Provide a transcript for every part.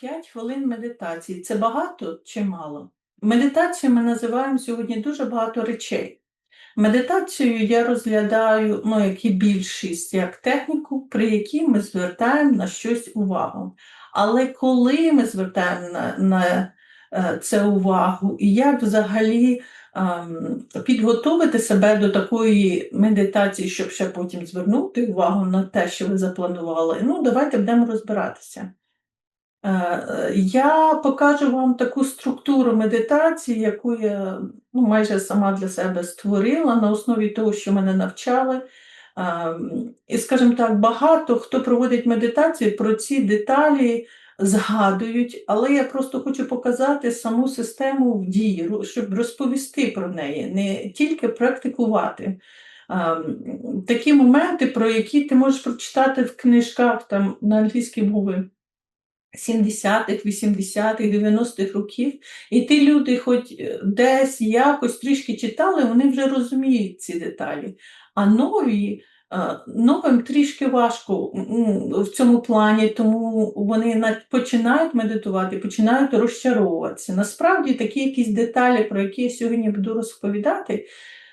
5 хвилин медитації це багато чи мало? Медитацію ми називаємо сьогодні дуже багато речей. Медитацію я розглядаю, ну, як і більшість, як техніку, при якій ми звертаємо на щось увагу. Але коли ми звертаємо на, на е, це увагу, і як взагалі ем, підготовити себе до такої медитації, щоб ще потім звернути увагу на те, що ви запланували, ну, давайте будемо розбиратися. Е, Я покажу вам таку структуру медитації, яку я ну, майже сама для себе створила на основі того, що мене навчали. Е, І, скажімо так, багато хто проводить медитацію, про ці деталі згадують, але я просто хочу показати саму систему в дії, щоб розповісти про неї, не тільки практикувати. Е, Такі моменти, про які ти можеш прочитати в книжках там, на англійській мові. 70-х, 80-х, 90-х років, і ті люди, хоч е, десь якось трішки читали, вони вже розуміють ці деталі. А нові, е, новим трішки важко в цьому плані, тому вони починають медитувати, починають розчаровуватися. Насправді такі якісь деталі, про які я сьогодні буду розповідати,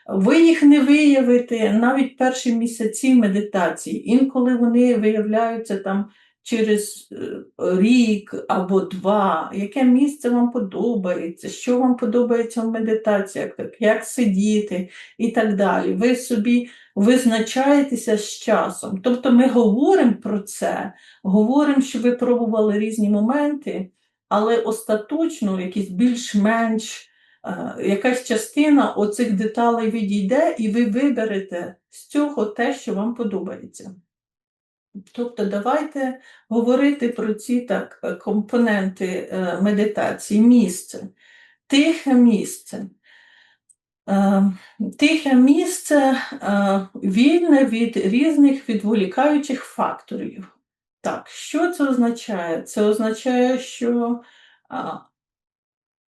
ви їх не виявите навіть перші місяці медитації. Інколи вони виявляються там через е, рік або два, яке місце вам подобається, що вам подобається в медитаціях, як сидіти і так далі. Ви собі визначаєтеся з часом. Тобто ми говоримо про це, говоримо, що ви пробували різні моменти, але остаточно якісь більш-менш е, якась частина оцих деталей відійде, і ви виберете з цього те, що вам подобається. Тобто давайте говорити про ці так, е, компоненти е, медитації, місце, тихе місце. Е, Тихе місце вільне від різних відволікаючих факторів. Так, що це означає? Це означає, що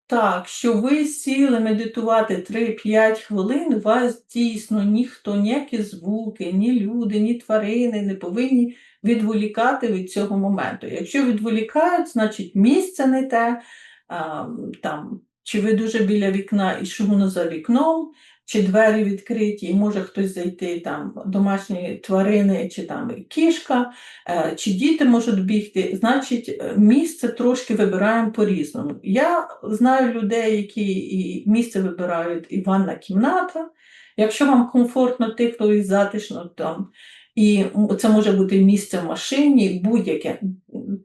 так, що ви сіли медитувати 3-5 хвилин, вас дійсно ніхто, ніякі звуки, ні люди, ні тварини не повинні відволікати від цього моменту. Якщо відволікають, значить місце не те, а, там, чи ви дуже біля вікна і шумно за вікном, чи двері відкриті, і може хтось зайти, там домашні тварини, чи там кішка, е, чи діти можуть бігти, значить, е, місце трошки вибираємо по-різному. Я знаю людей, які і місце вибирають і ванна кімната. Якщо вам комфортно, тихо і затишно там. І це може бути місце в машині, будь-яке.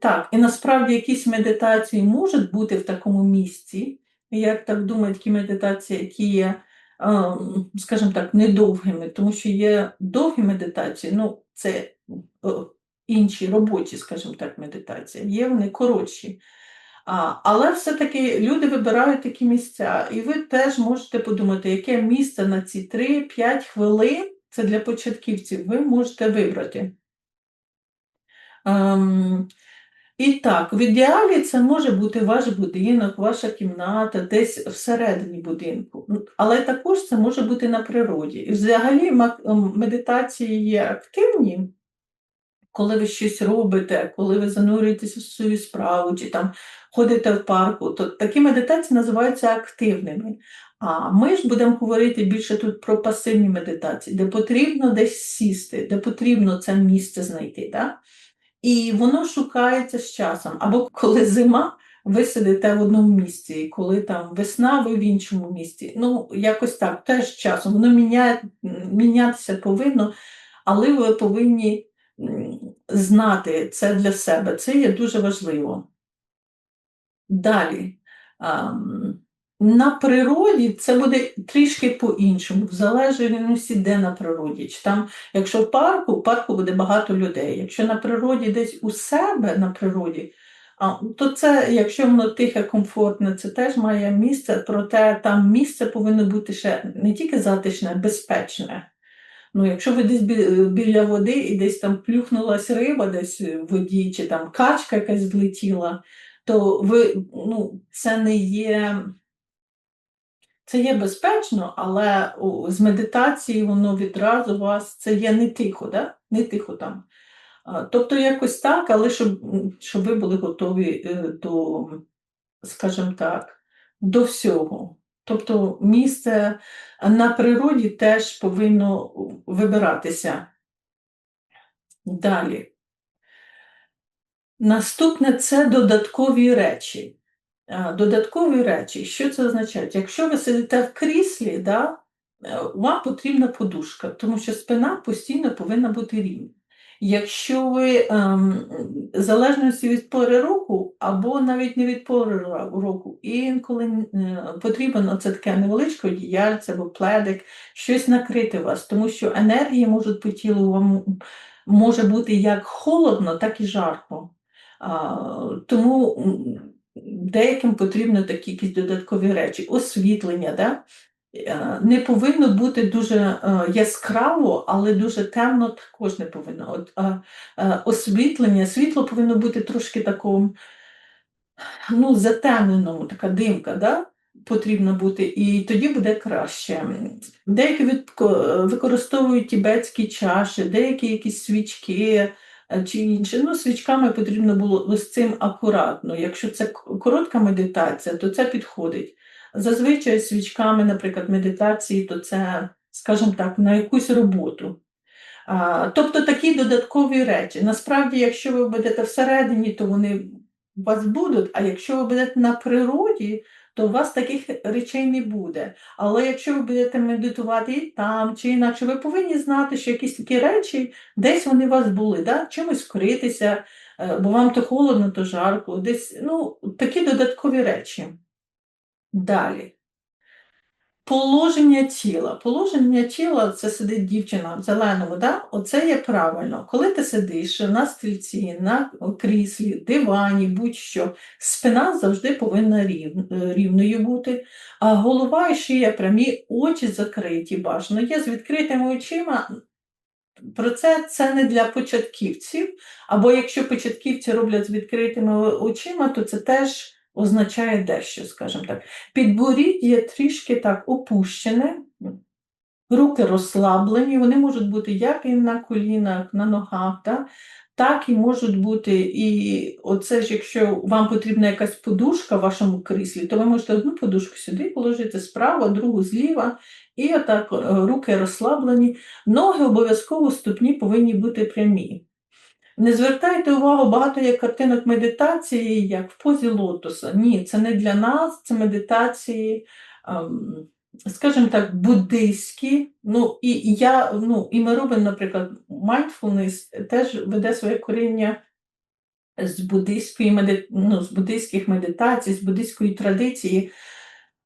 Так, і насправді якісь медитації можуть бути в такому місці. І Я так думаю, такі медитації, які є, скажімо так, недовгими, тому що є довгі медитації, ну, це інші робочі, скажімо так, медитації, є вони коротші. А, але все-таки люди вибирають такі місця, і ви теж можете подумати, яке місце на ці 3-5 хвилин, це для початківців, ви можете вибрати. Ем, і так, в ідеалі це може бути ваш будинок, ваша кімната, десь всередині будинку. Ну, Але також це може бути на природі. І взагалі ем, медитації є активні, коли ви щось робите, коли ви занурюєтеся в свою справу, чи там ходите в парку, то такі медитації називаються активними. А ми ж будемо говорити більше тут про пасивні медитації, де потрібно десь сісти, де потрібно це місце знайти. Да? І воно шукається з часом. Або коли зима, ви сидите в одному місці, і коли там весна, ви в іншому місці. Ну, якось так, теж часом. Воно міняє, мінятися повинно, але ви повинні знати це для себе. Це є дуже важливо. Далі. На природі це буде трішки по-іншому, в залежності, де на природі. Чи там, якщо в парку, в парку буде багато людей. Якщо на природі десь у себе на природі, то це, якщо воно тихе, комфортне, це теж має місце, проте там місце повинно бути ще не тільки затишне, а безпечне. Ну, якщо ви десь біля води і десь там плюхнулась риба десь в воді, чи там качка якась злетіла, то ви, ну, це не є. Це є безпечно, але з медитації воно відразу вас це є не тихо, да? не тихо там. Тобто якось так, але щоб, щоб ви були готові е, до, скажімо так, до всього. Тобто місце на природі теж повинно вибиратися. Далі. Наступне це додаткові речі. А, Додаткові речі, що це означає? Якщо ви сидите в кріслі, да, е, вам потрібна подушка, тому що спина постійно повинна бути рівна. Якщо ви ем, в залежності від пори року, або навіть не від пори року, інколи е, потрібно це таке невеличке одіяльце або пледик, щось накрити вас, тому що енергії можуть по тілу вам може бути як холодно, так і жарко. А, тому деяким потрібно такі якісь додаткові речі, освітлення. Да? Е, Не повинно бути дуже е, яскраво, але дуже темно також не повинно. От, е, освітлення, світло повинно бути трошки такому ну, затемненому, така димка, да? потрібно бути, і тоді буде краще. Деякі використовують тібетські чаші, деякі якісь свічки чи інше. Ну, свічками потрібно було з цим акуратно. Якщо це коротка медитація, то це підходить. Зазвичай свічками, наприклад, медитації, то це, скажімо так, на якусь роботу. Тобто такі додаткові речі. Насправді, якщо ви будете всередині, то вони у вас будуть, а якщо ви будете на природі, то у вас таких речей не буде. Але якщо ви будете медитувати і там чи інакше, ви повинні знати, що якісь такі речі десь вони у вас були, да? чимось вкритися, е, бо вам то холодно, то жарко, десь ну, такі додаткові речі. Далі. Положення тіла. Положення тіла це сидить дівчина в зеленому, да? оце є правильно. Коли ти сидиш на стільці, на кріслі, дивані, будь-що, спина завжди повинна рів, е, рівною бути, а голова і шия прямі, очі закриті, бажано. Є з відкритими очима. Про це це не для початківців, або якщо початківці роблять з відкритими очима, то це теж означає дещо, скажімо так. Підборіддя трішки так опущене, руки розслаблені, вони можуть бути як і на колінах, на ногах, да? так і можуть бути, і оце ж, якщо вам потрібна якась подушка в вашому кріслі, то ви можете одну подушку сюди положити справа, другу зліва, і отак е, руки розслаблені. Ноги обов'язково ступні повинні бути прямі. Не звертайте увагу, багато є картинок медитації, як в позі лотоса. Ні, це не для нас, це медитації, ем, скажімо так, буддийські. Ну, і я, ну, і ми робимо, наприклад, mindfulness теж веде своє коріння з буддийської ну, з буддийських медитацій, з буддийської традиції.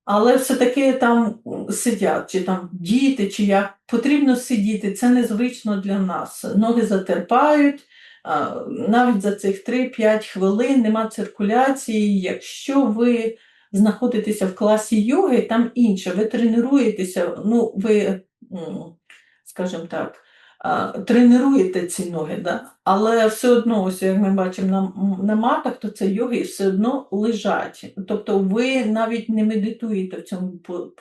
Але все-таки там сидять, чи там діти, чи як потрібно сидіти, це незвично для нас. Ноги затерпають, навіть за цих 3-5 хвилин нема циркуляції. Якщо ви знаходитеся в класі йоги, там інше, ви тренуєтеся, ну, ви, скажімо так, тренуєте ці ноги, да? але все одно, ось як ми бачимо на, на матах, то це йоги все одно лежать. Тобто ви навіть не медитуєте в цьому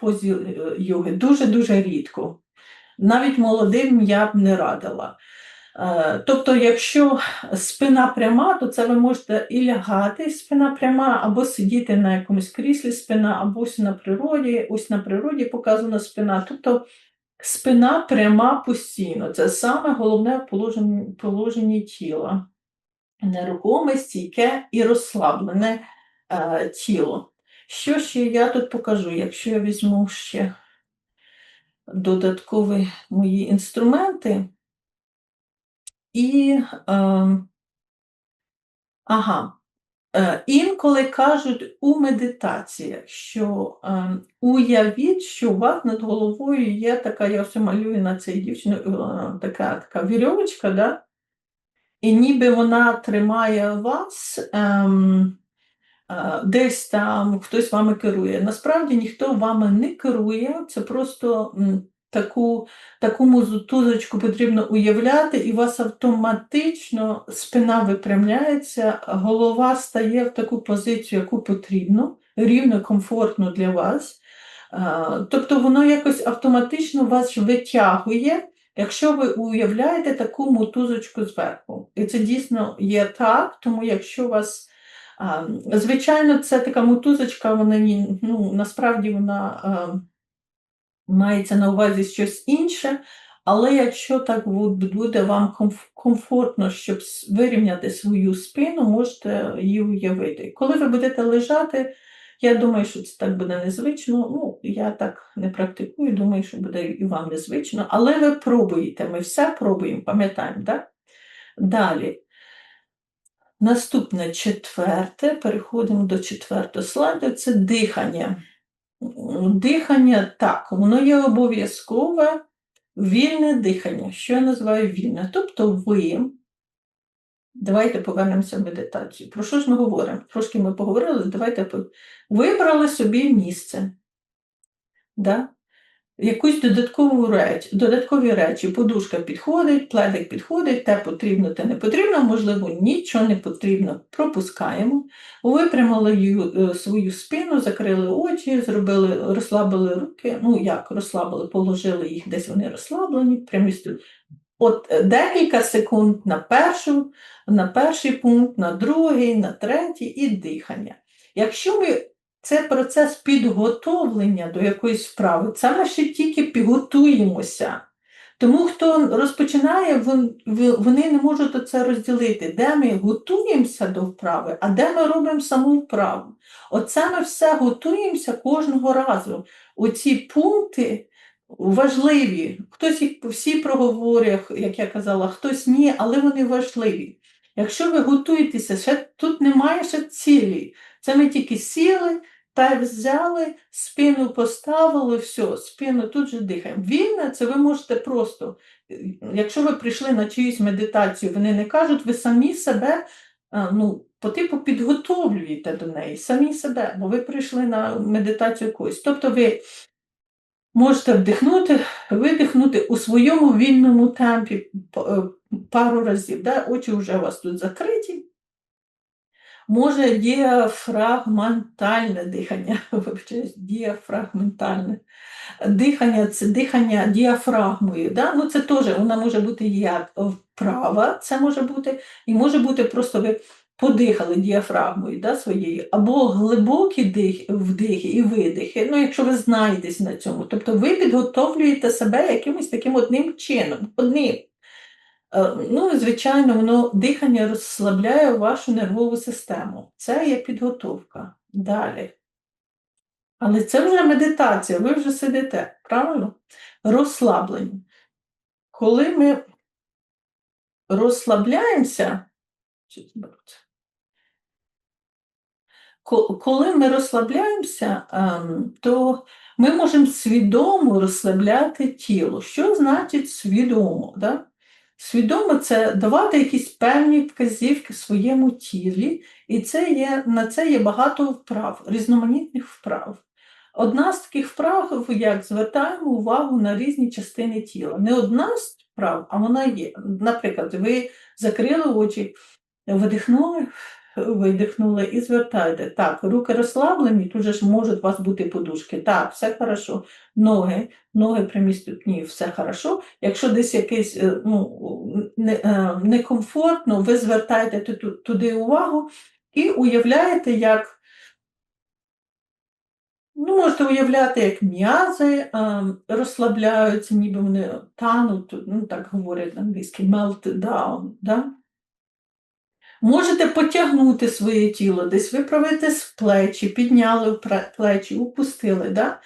позі е, йоги, дуже-дуже рідко. Навіть молодим я б не радила. Е, Тобто, якщо спина пряма, то це ви можете і лягати, спина пряма, або сидіти на якомусь кріслі спина, або ось на природі, ось на природі показана спина. Тобто спина пряма постійно. Це саме головне в положенні, положенні тіла. Нерухоме, стійке і розслаблене е, тіло. Що ще я тут покажу, якщо я візьму ще додаткові мої інструменти. І, е, ага, е, інколи кажуть у медитаціях, що е, уявіть, що у вас над головою є така, я все малюю на цій дівчині, така, така вірьовочка, да? і ніби вона тримає вас. Ем, е, Десь там хтось вами керує. Насправді ніхто вами не керує, це просто таку, таку музутузочку потрібно уявляти, і у вас автоматично спина випрямляється, голова стає в таку позицію, яку потрібно, рівно, комфортно для вас. Тобто воно якось автоматично вас витягує Якщо ви уявляєте таку мотузочку зверху, і це дійсно є так, тому якщо у вас, звичайно, це така мотузочка, вона ну, насправді вона мається на увазі щось інше, але якщо так буде вам комфортно, щоб вирівняти свою спину, можете її уявити. Коли ви будете лежати, я думаю, що це так буде незвично. Ну, я так не практикую, думаю, що буде і вам незвично, але ви пробуєте, ми все пробуємо, пам'ятаємо, так? Далі. Наступне четверте, переходимо до четвертого слайду, це дихання. Дихання так, воно є обов'язкове вільне дихання, що я називаю вільне. Тобто ви, давайте повернемося в медитацію. Про що ж ми говоримо? Трошки ми поговорили, давайте вибрали собі місце. Да? Якусь додаткову реч, додаткові речі, подушка підходить, пледик підходить, те потрібно, те не потрібно, можливо, нічого не потрібно, пропускаємо. Випрямили е, свою спину, закрили очі, зробили, розслабили руки. Ну як розслабили, положили їх, десь вони розслаблені, прямі сту- От е, декілька секунд на першу, на перший пункт, на другий, на третій і дихання. Якщо ми це процес підготовлення до якоїсь вправи, це ми ще тільки підготуємося. Тому хто розпочинає, вони не можуть це розділити, де ми готуємося до вправи, а де ми робимо саму вправу. Оце ми все готуємося кожного разу. Оці пункти важливі. Хтось їх всі проговорює, як я казала, хтось ні, але вони важливі. Якщо ви готуєтеся, ще тут немає ще цілі. Це ми тільки сіли, та взяли, спину поставили, все, спину тут же дихаємо. Вільне це ви можете просто, якщо ви прийшли на чиюсь медитацію, вони не кажуть, ви самі себе ну, по типу підготовлюєте до неї, самі себе, бо ви прийшли на медитацію якусь. Тобто ви можете вдихнути, видихнути у своєму вільному темпі е, пару разів. Да? Очі вже у вас тут закриті. Може діафрагментальне дихання, вибачаюсь, діафрагментальне. Дихання це дихання діафрагмою. Да? Ну, це теж вона може бути як вправа, це може бути, і може бути просто ви подихали діафрагмою да, своєю, або глибокі дих, вдихи і видихи, ну, якщо ви знаєтесь на цьому. Тобто ви підготовлюєте себе якимось таким одним чином. одним. Е, Ну, і, звичайно, воно дихання розслабляє вашу нервову систему. Це є підготовка. Далі. Але це вже медитація, ви вже сидите, правильно? Розслаблення. Коли ми розслабляємося, коли ми розслабляємося, ем, то ми можемо свідомо розслабляти тіло. Що значить свідомо? Да? Свідомо це давати якісь певні вказівки своєму тілі, і це є, на це є багато вправ, різноманітних вправ. Одна з таких вправ, як звертаємо увагу на різні частини тіла. Не одна з вправ, а вона є. Наприклад, ви закрили очі, видихнули, видихнули і звертаєте. Так, руки розслаблені, тут же ж можуть у вас бути подушки. Так, все хорошо. Ноги, ноги прямі ступні, все хорошо. Якщо десь якийсь е, ну, е, некомфортно, ви звертаєте туди увагу і уявляєте, як Ну, можете уявляти, як м'язи е, розслабляються, ніби вони тануть, ну так говорять англійські, melt down. Да? Можете потягнути своє тіло, десь виправити з плечі, підняли плечі, упустили. Да?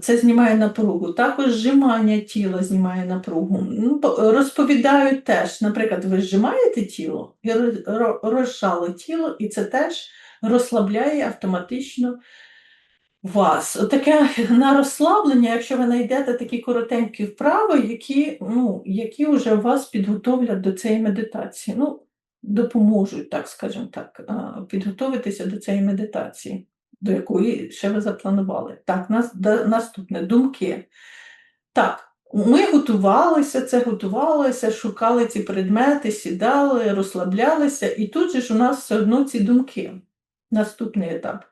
Це знімає напругу. Також зжимання тіла знімає напругу. Ну, розповідають теж, наприклад, ви зжимаєте тіло і роз- розжали тіло, і це теж розслабляє автоматично вас. Таке на розслаблення, якщо ви знайдете такі коротенькі вправи, які, ну, які вже вас підготовлять до цієї медитації. Ну, допоможуть, так скажімо так, підготуватися до цієї медитації, до якої ще ви запланували. Так, наступне думки. Так, ми готувалися, це готувалися, шукали ці предмети, сідали, розслаблялися, і тут же ж у нас все одно ці думки. Наступний етап.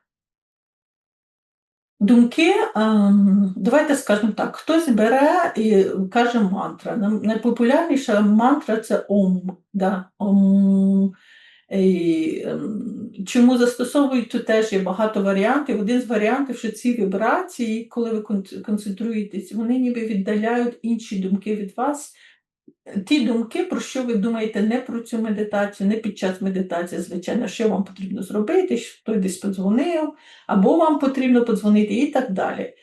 Думки, ем, давайте скажемо так, хтось бере і каже мантра. Найпопулярніша мантра це ом. Да? ом. І, ем, чому застосовують, тут теж є багато варіантів. Один з варіантів, що ці вібрації, коли ви кон- концентруєтесь, вони ніби віддаляють інші думки від вас. Ті думки, про що ви думаєте не про цю медитацію, не під час медитації, звичайно, що вам потрібно зробити, що хтось десь подзвонив, або вам потрібно подзвонити і так далі.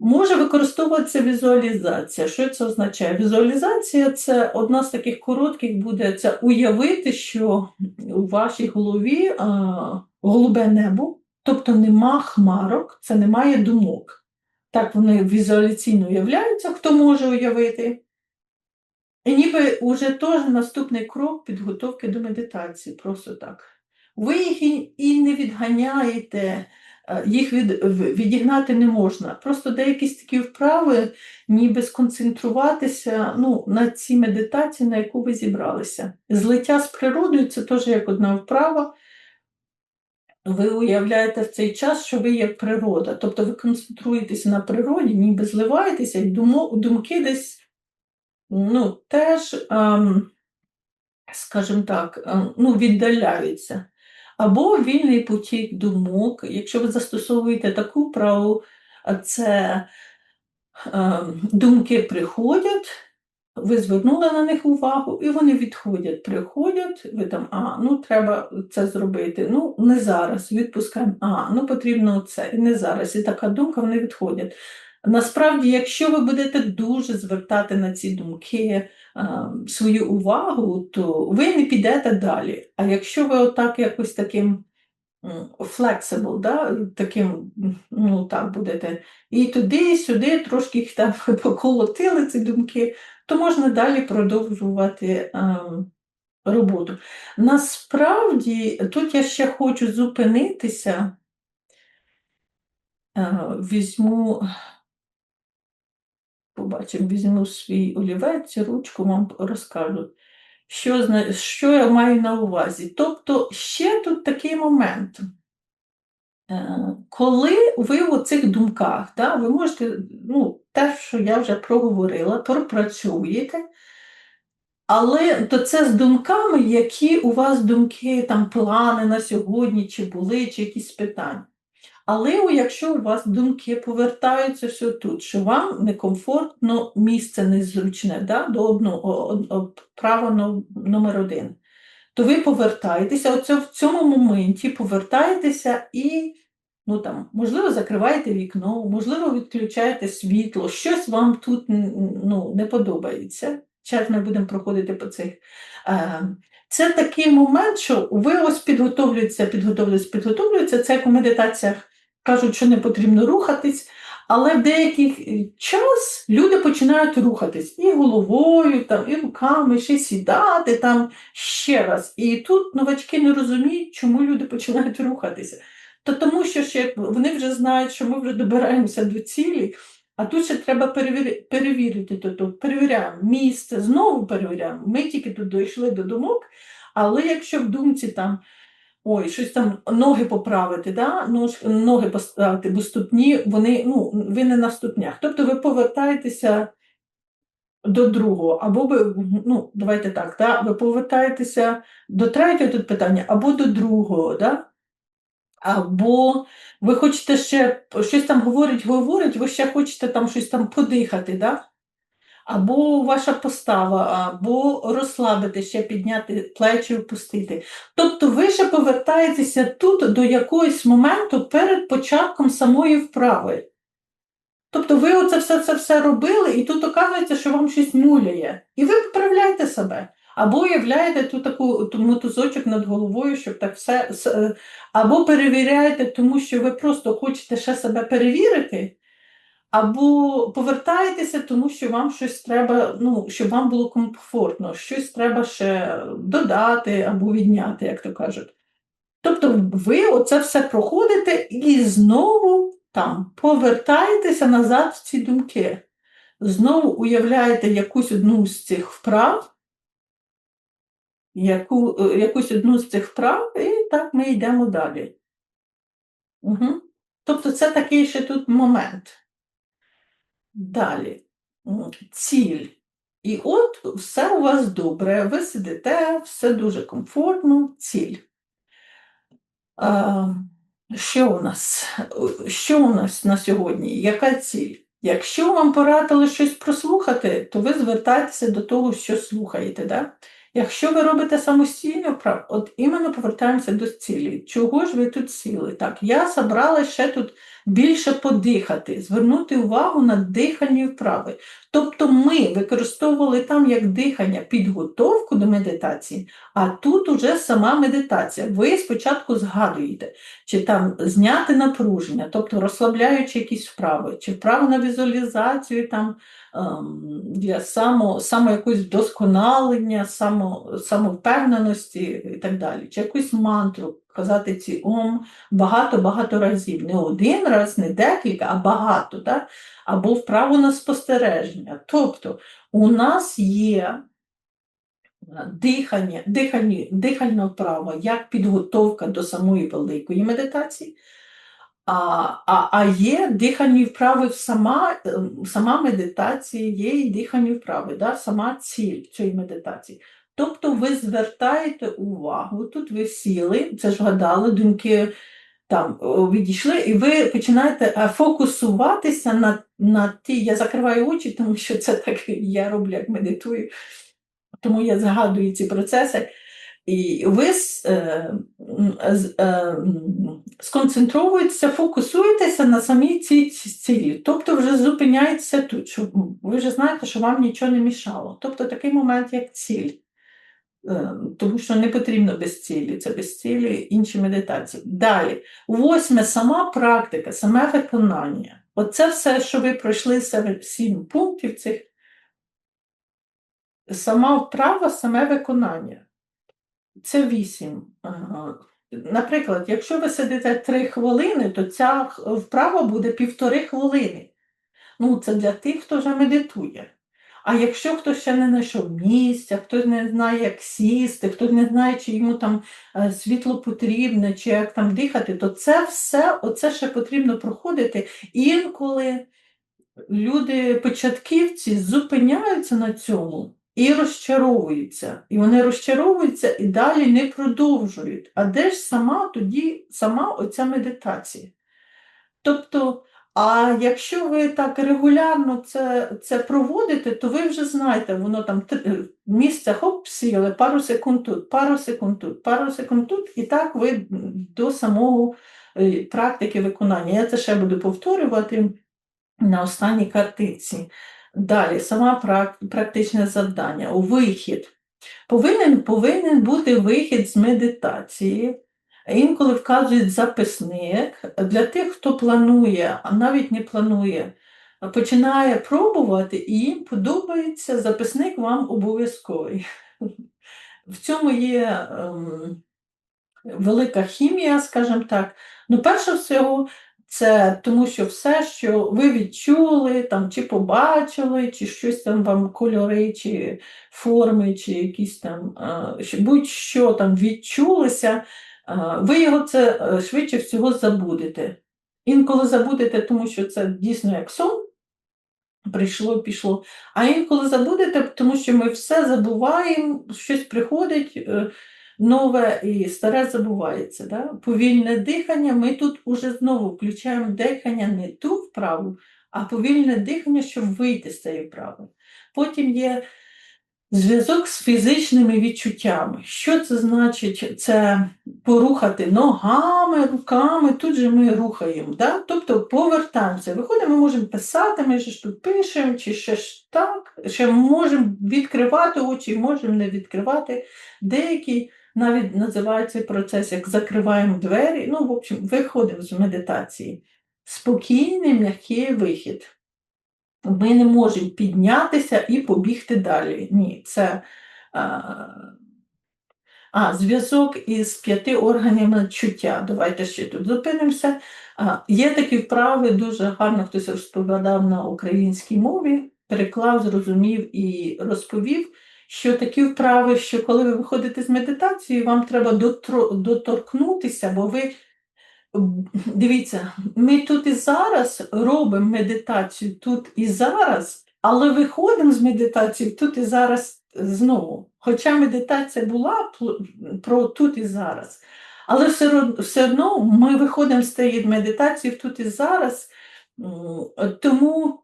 Може використовуватися візуалізація. Що це означає? Візуалізація це одна з таких коротких буде це уявити, що у вашій голові а, голубе небо, тобто нема хмарок, це немає думок. Так вони візуаляційно уявляються, хто може уявити. І ніби вже теж наступний крок підготовки до медитації, просто так. Ви їх і, не відганяєте, е, їх від, відігнати не можна. Просто деякі такі вправи, ніби сконцентруватися ну, на цій медитації, на яку ви зібралися. Злиття з природою це теж як одна вправа. Ви уявляєте в цей час, що ви є природа. Тобто ви концентруєтеся на природі, ніби зливаєтеся, і думки десь ну, теж, ем, скажімо так, ем, ну, віддаляються. Або вільний потік думок, якщо ви застосовуєте таку вправу, а це ем, думки приходять, ви звернули на них увагу, і вони відходять, приходять, ви там, а, ну треба це зробити, ну не зараз, відпускаємо, а, ну потрібно це, і не зараз. І така думка, вони відходять. Насправді, якщо ви будете дуже звертати на ці думки свою увагу, то ви не підете далі. А якщо ви отак якось таким flexible, да, таким, ну так будете, і туди, і сюди трошки їх там поколотили ці думки, то можна далі продовжувати роботу. Насправді, тут я ще хочу зупинитися, візьму, побачимо, візьму свій олівець, ручку вам розкажу, що, що я маю на увазі. Тобто, ще тут такий момент. Е, Коли ви у цих думках, да, ви можете, ну, те, що я вже проговорила, пропрацьовуєте, але то це з думками, які у вас думки, там плани на сьогодні, чи були, чи якісь питання. Але якщо у вас думки повертаються все тут, що вам некомфортно, місце незручне, да, до одного право номер один, то ви повертаєтеся, оце в цьому моменті повертаєтеся і, ну там, можливо, закриваєте вікно, можливо, відключаєте світло, щось вам тут ну, не подобається. Зараз ми будемо проходити по цих. Е, Це такий момент, що ви ось підготовлюєтеся, підготовлюєтеся, підготовлюєтеся. Це як у медитаціях кажуть, що не потрібно рухатись, але в деякий е, час люди починають рухатись і головою, там, і руками, ще сідати там ще раз. І тут новачки не розуміють, чому люди починають рухатися. То тому, що ще вони вже знають, що ми вже добираємося до цілі, а тут ще треба перевірити, тобто перевіряємо місце, знову перевіряємо. Ми тільки тут дійшли до думок, але якщо в думці там ой, щось там ноги поправити, да? Нож, ноги поставити, бо ступні, вони, ну, ви не на ступнях. Тобто ви повертаєтеся до другого, або ви, ну, давайте так, да? ви повертаєтеся до третього тут питання, або до другого, да? або ви хочете ще щось там говорить, говорить, ви ще хочете там щось там подихати, да? Або ваша постава, або розслабити, ще підняти плечі, впустити. Тобто ви ще повертаєтеся тут до якогось моменту перед початком самої вправи. Тобто ви оце все, все, все робили, і тут оказується, що вам щось муляє. І ви поправляєте себе. Або уявляєте ту таку ту мотузочок над головою, щоб так все. е, Або перевіряєте, тому що ви просто хочете ще себе перевірити, або повертаєтеся, тому що вам щось треба, ну, щоб вам було комфортно, щось треба ще додати або відняти, як то кажуть. Тобто ви оце все проходите і знову там повертаєтеся назад в ці думки. Знову уявляєте якусь одну з цих вправ, яку, якусь одну з цих вправ, і так ми йдемо далі. Угу. Тобто це такий ще тут момент. Далі. Ціль. І от все у вас добре, ви сидите, все дуже комфортно, ціль. А, що у нас? Що у нас на сьогодні? Яка ціль? Якщо вам порадили щось прослухати, то ви звертайтеся до того, що слухаєте. Да? Якщо ви робите самостійно, от іменно повертаємося до цілі. Чого ж ви тут сіли? Так, я забрала ще тут більше подихати, звернути увагу на дихальні вправи. Тобто ми використовували там як дихання підготовку до медитації, а тут уже сама медитація. Ви спочатку згадуєте, чи там зняти напруження, тобто розслабляючи якісь вправи, чи вправи на візуалізацію там, ем, для само, само якогось вдосконалення, само, самовпевненості і так далі, чи якусь мантру, казати ці ом багато-багато разів. Не один раз, не декілька, а багато. Так? Або вправу на спостереження. Тобто у нас є е, дихання, дихальні, дихальна вправа як підготовка до самої великої медитації, а, а, а є дихальні вправи сама, ем, сама медитація, є і дихальні вправи, да, сама ціль цієї медитації. Тобто ви звертаєте увагу, тут ви сіли, це ж вгадали, думки там відійшли, і ви починаєте е, фокусуватися на, на ті, я закриваю очі, тому що це так я роблю, як медитую, тому я згадую ці процеси. І ви е, е, м, сконцентровуєтеся, фокусуєтеся на самій цій ці- цілі. Тобто вже зупиняєтеся тут, що ви вже знаєте, що вам нічого не мішало. Тобто такий момент, як ціль. Е, Тому що не потрібно без цілі, це без цілі інші медитації. Далі, восьме, сама практика, саме виконання. Оце все, що ви пройшли сім пунктів цих. Сама вправа, саме виконання. Це вісім. Наприклад, якщо ви сидите три хвилини, то ця вправа буде півтори хвилини. Ну, це для тих, хто вже медитує. А якщо хтось ще не знайшов місця, хтось не знає, як сісти, хтось не знає, чи йому там е, світло потрібне, чи як там дихати, то це все, оце ще потрібно проходити. Інколи люди, початківці, зупиняються на цьому і розчаровуються. І вони розчаровуються і далі не продовжують. А де ж сама тоді, сама оця медитація? Тобто, а якщо ви так регулярно це, це проводите, то ви вже знаєте, воно там місце хоп, сіли, пару секунд тут, пару секунд тут, пару секунд тут, і так ви до самого е, практики виконання. Я це ще буду повторювати на останній картинці. Далі, сама прак- практичне завдання, вихід. Повинен, повинен бути вихід з медитації. Інколи вказують записник для тих, хто планує, а навіть не планує, починає пробувати і їм подобається, записник вам обов'язковий. В цьому є ем, велика хімія, скажімо так. Ну, перше всього, це тому, що все, що ви відчули, там, чи побачили, чи щось там вам кольори, чи форми, чи якісь там, е, будь-що там відчулося, е, ви його це е, швидше всього забудете. Інколи забудете, тому що це дійсно як сон, прийшло, пішло. А інколи забудете, тому що ми все забуваємо, щось приходить е, нове і старе забувається. Да? Повільне дихання, ми тут уже знову включаємо дихання не ту вправу, а повільне дихання, щоб вийти з цієї вправи. Потім є зв'язок з фізичними відчуттями. Що це значить? Це порухати ногами, руками, тут же ми рухаємо. Да? Тобто повертаємося. Виходимо, ми можемо писати, ми ж тут пишемо, чи ще ж так, ще можемо відкривати очі, можемо не відкривати. Деякі навіть називають цей процес як закриваємо двері. Ну, в общем, виходимо з медитації. Спокійний, м'який вихід. Ми не можемо піднятися і побігти далі. Ні, це а, зв'язок із п'яти органами чуття. Давайте ще тут зупинимося. А, є такі вправи, дуже гарно хтось розповідав на українській мові, переклав, зрозумів і розповів, що такі вправи, що коли ви виходите з медитації, вам треба доторкнутися, бо ви Дивіться, ми тут і зараз робимо медитацію тут і зараз, але виходимо з медитації тут і зараз знову. Хоча медитація була про тут і зараз. Але все, все одно ми виходимо з тієї медитації тут і зараз, тому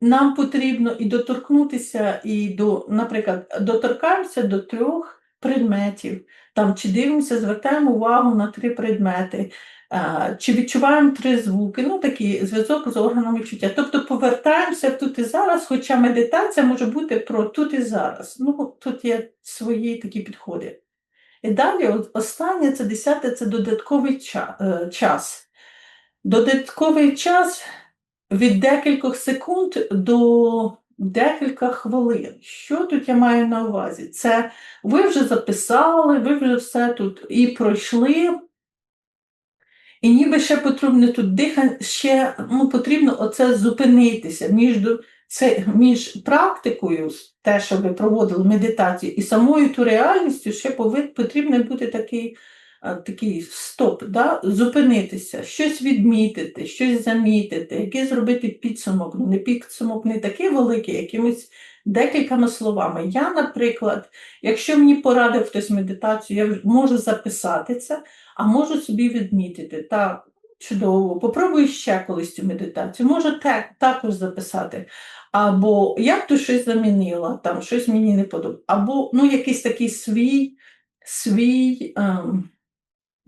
нам потрібно і доторкнутися, і до, наприклад, доторкаємося до трьох предметів, там, чи дивимося, звертаємо увагу на три предмети, чи відчуваємо три звуки, ну такий зв'язок з органами чуття. Тобто повертаємося тут і зараз, хоча медитація може бути про тут і зараз. Ну, тут є свої такі підходи. І далі, останнє, це десяте, це додатковий е, час. Додатковий час від декількох секунд до декілька хвилин. Що тут я маю на увазі? Це ви вже записали, ви вже все тут і пройшли. І ніби ще потрібно тут дихання, ще ну, потрібно оце зупинитися між, це, між практикою, те, що ви проводили медитацію, і самою ту реальністю ще повин, потрібно бути такий, такий стоп, да? зупинитися, щось відмітити, щось замітити, який зробити підсумок. Ну, не підсумок не такий великий, якимось декількома словами. Я, наприклад, якщо мені порадив хтось медитацію, я можу записати це, а можу собі відмітити. Так, чудово, попробую ще колись цю медитацію. Можу те, також записати. Або я б тут щось замінила, там щось мені не подобається. Або ну, якийсь такий свій, свій ем,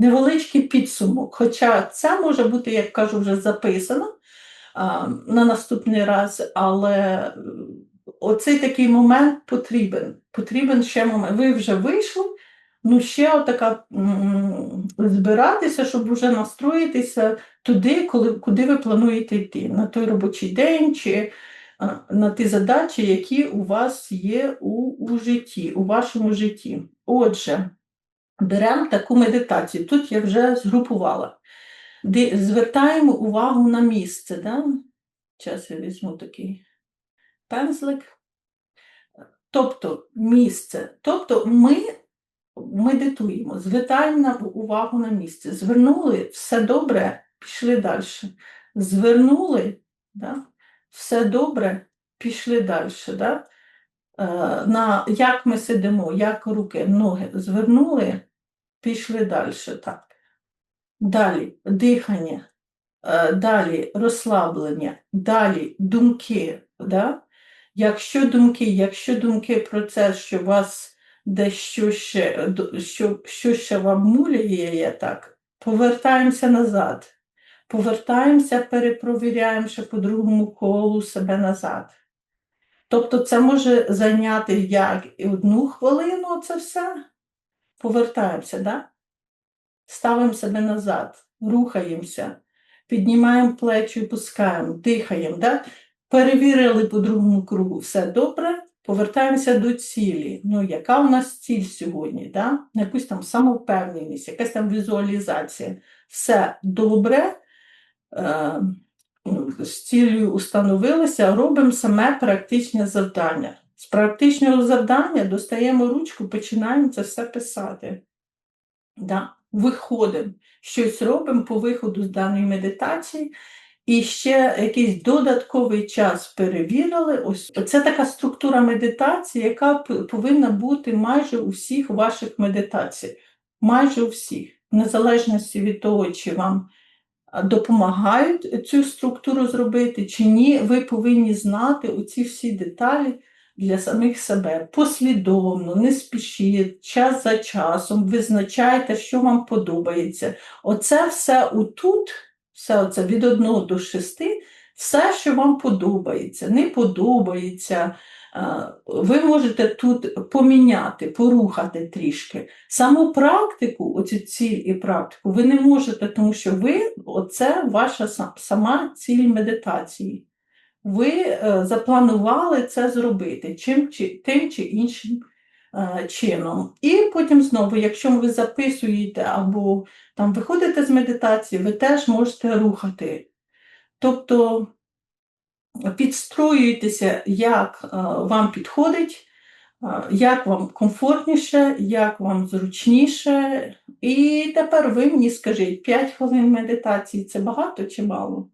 невеличкий підсумок. Хоча це може бути, як кажу, вже записано а, на наступний раз, але е, оцей такий момент потрібен. Потрібен ще момент. Ви вже вийшли, ну ще отака збиратися, щоб вже настроїтися туди, коли, куди ви плануєте йти, на той робочий день чи на ті задачі, які у вас є у, у житті, у вашому житті. Отже, беремо таку медитацію. Тут я вже згрупувала. Де звертаємо увагу на місце. Да? Зараз я візьму такий пензлик. Тобто місце. Тобто ми медитуємо, звертаємо увагу на місце. Звернули, все добре, пішли далі. Звернули, да? все добре, пішли далі. Да? Е, на, як ми сидимо, як руки, ноги звернули, пішли далі. Так. Далі дихання, е, далі розслаблення, далі думки. Да? Якщо думки, якщо думки про це, що вас дещо ще, що, що ще вам муляє, так, повертаємося назад. Повертаємося, перепровіряємо ще по другому колу себе назад. Тобто це може зайняти як і одну хвилину, це все. Повертаємося, да? ставимо себе назад, рухаємося, піднімаємо плечі, опускаємо, дихаємо. Да? Перевірили по другому кругу, все добре, повертаємося до цілі. Ну, яка у нас ціль сьогодні? Да? Якусь там самовпевненість, якась там візуалізація. Все добре. Е, ну, з цілею установилися, робимо саме практичне завдання. З практичного завдання достаємо ручку, починаємо це все писати. Да? Виходимо, щось робимо по виходу з даної медитації, і ще якийсь додатковий час перевірили. Ось це така структура медитації, яка повинна бути майже у всіх ваших медитаціях. Майже у всіх, в незалежності від того, чи вам допомагають цю структуру зробити, чи ні, ви повинні знати оці всі деталі для самих себе. Послідовно, не спішіть, час за часом, визначайте, що вам подобається. Оце все отут, все оце від 1 до 6, все, що вам подобається, не подобається. Ви можете тут поміняти, порухати трішки. Саму практику, оцю ціль і практику, ви не можете, тому що ви, оце ваша сама ціль медитації. Ви е, запланували це зробити чим, чи, тим чи іншим е, чином. І потім знову, якщо ви записуєте або там виходите з медитації, ви теж можете рухати. Тобто підстроюєтеся, як е, вам підходить, Як вам комфортніше, як вам зручніше? І тепер ви мені скажіть, 5 хвилин медитації це багато чи мало?